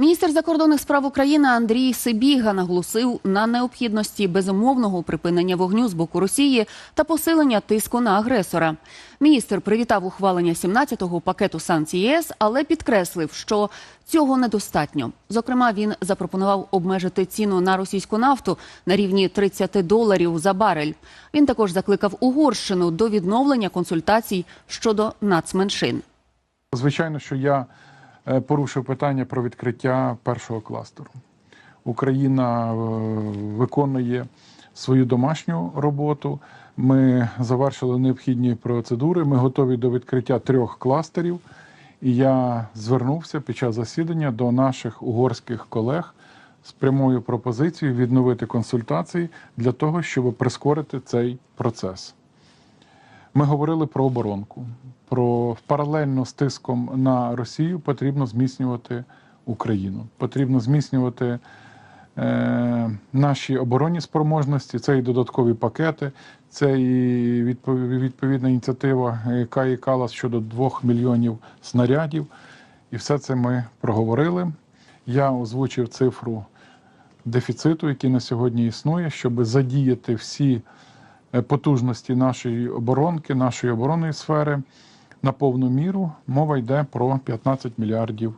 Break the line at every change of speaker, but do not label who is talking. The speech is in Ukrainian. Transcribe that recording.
Міністр закордонних справ України Андрій Сибіга наголосив на необхідності безумовного припинення вогню з боку Росії та посилення тиску на агресора. Міністр привітав ухвалення 17-го пакету санкцій ЄС, але підкреслив, що цього недостатньо. Зокрема, він запропонував обмежити ціну на російську нафту на рівні 30 доларів за барель. Він також закликав Угорщину до відновлення консультацій щодо нацменшин.
Звичайно, що я порушив питання про відкриття першого кластеру. Україна е, виконує свою домашню роботу. Ми завершили необхідні процедури. Ми готові до відкриття трьох кластерів. І я звернувся під час засідання до наших угорських колег з прямою пропозицією відновити консультації для того, щоб прискорити цей процес. Ми говорили про оборонку. Про паралельно з тиском на Росію потрібно зміцнювати Україну. Потрібно зміцнювати е, наші оборонні спроможності, це і додаткові пакети, це і відпов- відповідна ініціатива е, Каї Калас щодо 2 мільйонів снарядів. І все це ми проговорили. Я озвучив цифру дефіциту, який на сьогодні існує, щоб задіяти всі е, потужності нашої оборонки, нашої оборонної сфери на повну міру. Мова йде про 15 мільярдів